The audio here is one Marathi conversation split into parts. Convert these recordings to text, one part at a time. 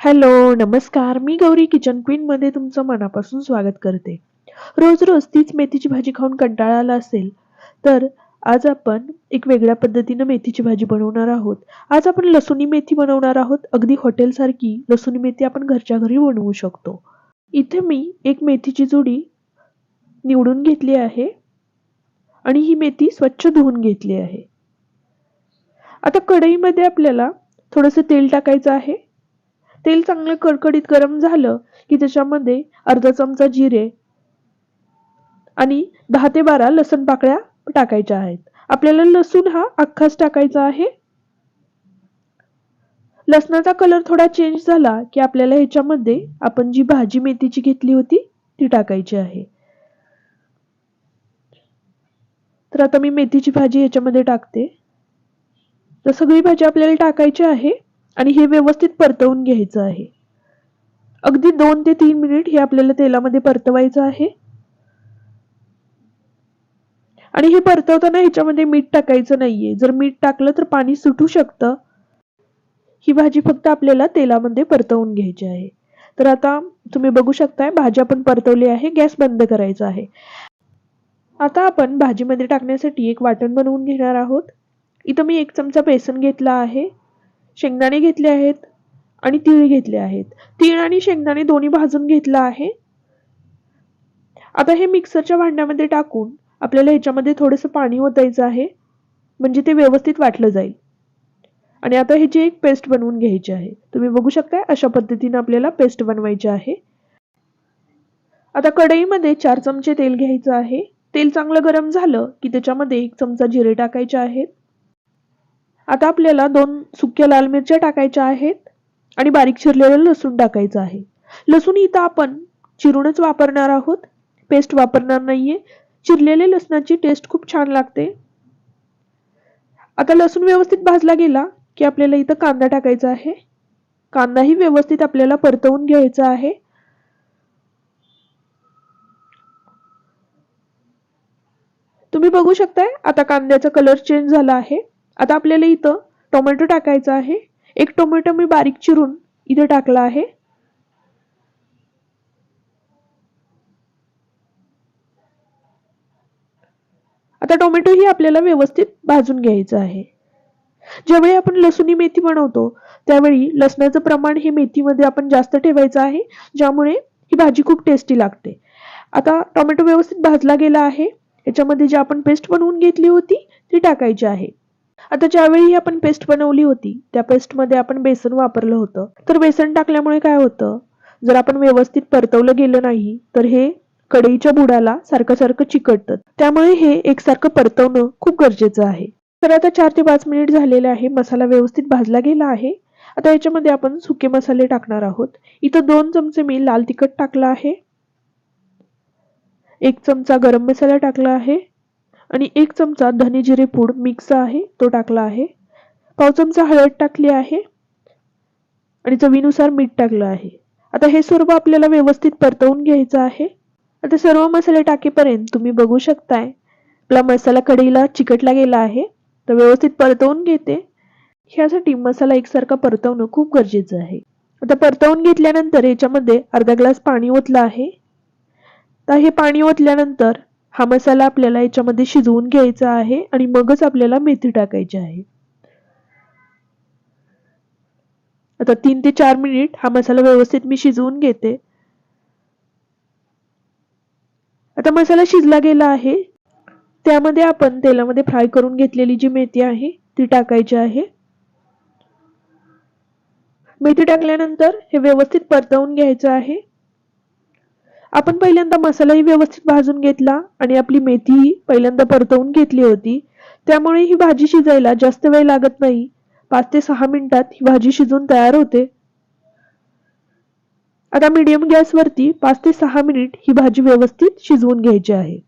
हॅलो नमस्कार. मी गौरी किचन क्वीन मध्ये तुमचं मनापासून स्वागत करते. रोज रोज तीच मेथीची भाजी खाऊन कंटाळा आला असेल तर आज आपण एक वेगळ्या पद्धतीनं मेथीची भाजी बनवणार आहोत. आज आपण लसुणी मेथी बनवणार आहोत. अगदी हॉटेलसारखी लसुणी मेथी आपण घरच्या घरी बनवू शकतो. इथे मी एक मेथीची जुडी निवडून घेतली आहे आणि ही मेथी स्वच्छ धुवून घेतली आहे. आता कढईमध्ये आपल्याला थोडंसं तेल टाकायचं आहे. तेल चांगलं कडकडीत गरम झालं की त्याच्यामध्ये अर्धा चमचा जिरे आणि दहा ते बारा लसण पाकळ्या टाकायच्या आहेत. आपल्याला लसूण हा अख्खाच टाकायचा आहे. लसणाचा कलर थोडा चेंज झाला की आपल्याला ह्याच्यामध्ये आपण जी भाजी मेथीची घेतली होती ती टाकायची आहे. तर आता मी मेथीची भाजी ह्याच्यामध्ये टाकते. तर सगळी भाजी आपल्याला टाकायची आहे. आणि हे व्यवस्थित परतवून घ्यायचं आहे. अगदी दोन ते तीन मिनिट हे आपल्याला तेलामध्ये परतवायचं आहे. आणि हे परतवताना ह्याच्यामध्ये मीठ टाकायचं नाहीये. जर मीठ टाकलं तर पाणी सुटू शकतं. ही भाजी फक्त आपल्याला तेलामध्ये परतवून घ्यायची आहे. तर आता तुम्ही बघू शकताय भाजी आपण परतवली आहे गॅस बंद करायचा आहे. आता आपण भाजीमध्ये टाकण्यासाठी एक वाटण बनवून घेणार आहोत. इथं मी एक चमचा बेसन घेतला आहे. शेंगदाणे घेतले आहेत आणि तीळ घेतले आहेत. तीळ आणि शेंगदाणे दोन्ही भाजून घेतला आहे. आता हे मिक्सरच्या भांड्यामध्ये टाकून आपल्याला ह्याच्यामध्ये थोडंसं पाणी ओतायचं आहे. म्हणजे ते व्यवस्थित वाटलं जाईल. आणि आता ह्याची एक पेस्ट बनवून घ्यायची आहे. तुम्ही बघू शकता अशा पद्धतीने आपल्याला पेस्ट बनवायची आहे. आता कढईमध्ये चार चमचे तेल घ्यायचं आहे. तेल चांगलं गरम झालं की त्याच्यामध्ये एक चमचा जिरे टाकायचे आहेत. आता आपल्याला दोन सुक्या लाल मिरच्या टाकायच्या आहेत आणि बारीक चिरलेलं लसूण टाकायचं आहे. लसूण इथं आपण चिरूनच वापरणार आहोत. पेस्ट वापरणार नाहीये. चिरलेले लसणाची टेस्ट खूप छान लागते. आता लसूण व्यवस्थित भाजला गेला की आपल्याला इथं कांदा टाकायचा आहे. कांदाही व्यवस्थित आपल्याला परतवून घ्यायचा आहे. तुम्ही बघू शकताय आता कांद्याचा कलर चेंज झाला आहे. आता आपल्याला इथं टोमॅटो टाकायचा आहे. एक टोमॅटो मी बारीक चिरून इथे टाकला आहे. आता टोमॅटो ही आपल्याला व्यवस्थित भाजून घ्यायचं आहे. ज्यावेळी आपण लसुणी मेथी बनवतो त्यावेळी लसणाचं प्रमाण हे मेथीमध्ये आपण जास्त ठेवायचं आहे ज्यामुळे ही भाजी खूप टेस्टी लागते. आता टोमॅटो व्यवस्थित भाजला गेला आहे. याच्यामध्ये जी आपण पेस्ट बनवून घेतली होती ती टाकायची आहे. आता ज्यावेळी आपण पेस्ट बनवली होती त्या पेस्टमध्ये आपण बेसन वापरलं होतं. तर बेसन टाकल्यामुळे काय होतं? जर आपण व्यवस्थित परतवलं गेलं नाही तर हे कढईच्या बुडाला सारखं सारखं चिकटतं. त्यामुळे हे एकसारखं परतवणं खूप गरजेचं आहे. तर आता चार ते पाच मिनिट झालेले आहे मसाला व्यवस्थित भाजला गेला आहे. आता याच्यामध्ये आपण सुके मसाले टाकणार आहोत. इथं दोन चमचे मी लाल तिखट टाकलं आहे. एक चमचा गरम मसाला टाकला आहे. आणि एक चमचा धने जिरे पूड मिक्स आहे तो टाकला आहे. पाव चमचा हळद टाकली आहे. आणि चवीनुसार मीठ टाकलं आहे. आता हे सर्व आपल्याला व्यवस्थित परतवून घ्यायचं आहे. आता सर्व मसाले टाकेपर्यंत तुम्ही बघू शकताय. आपला मसाला कढईला चिकटला गेला आहे तर व्यवस्थित परतवून घेते. ह्यासाठी मसाला एकसारखा परतवणं खूप गरजेचं आहे. आता परतवून घेतल्यानंतर याच्यामध्ये अर्धा ग्लास पाणी ओतलं आहे. तर हे पाणी ओतल्यानंतर हा मसाला आपल्याला याच्यामध्ये शिजवून घ्यायचा आहे आणि मगच आपल्याला मेथी टाकायची आहे. आता तीन ते चार मिनिट हा मसाला व्यवस्थित मी शिजवून घेते. आता मसाला शिजला गेला आहे. त्यामध्ये आपण तेलामध्ये फ्राय करून घेतलेली जी मेथी आहे ती टाकायची आहे. मेथी टाकल्यानंतर हे व्यवस्थित परतवून घ्यायचं आहे. आपण पहिल्यांदा मसालाही व्यवस्थित भाजून घेतला आणि आपली मेथी पहिल्यांदा परतवून घेतली होती. त्यामुळे ही भाजी शिजायला जास्त वेळ लागत नाही. पाच ते सहा मिनिटात ही भाजी शिजून तयार होते. आता मीडियम गॅसवरती पाच ते सहा मिनिट ही भाजी व्यवस्थित शिजवून घ्यायची आहे.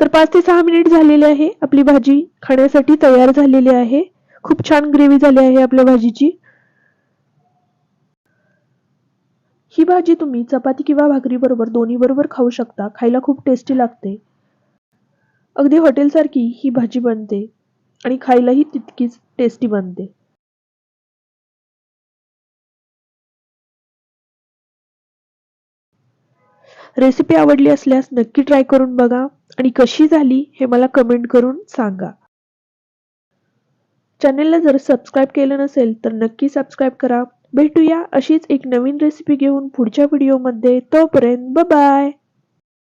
तर पाच ते सहा मिनिट झालेले आहे. आपली भाजी खाण्यासाठी तयार झालेली आहे. खूप छान ग्रेव्ही झाली आहे आपल्या भाजीची. ही भाजी तुम्ही चपाती किंवा भाकरी बरोबर दोन्ही बरोबर खाऊ शकता. खायला खूप टेस्टी लागते. अगदी हॉटेलसारखी ही भाजी बनते आणि खायलाही तितकीच टेस्टी बनते. रेसिपी आवडली असल्यास नक्की ट्राय करून बघा आणि कशी झाली हे मला कमेंट करून सांगा. चॅनेलला जर सबस्क्राईब केलं नसेल तर नक्की सबस्क्राईब करा. भेटूया अशीच एक नवीन रेसिपी घेऊन पुढच्या व्हिडिओमध्ये तोपर्यंत बाय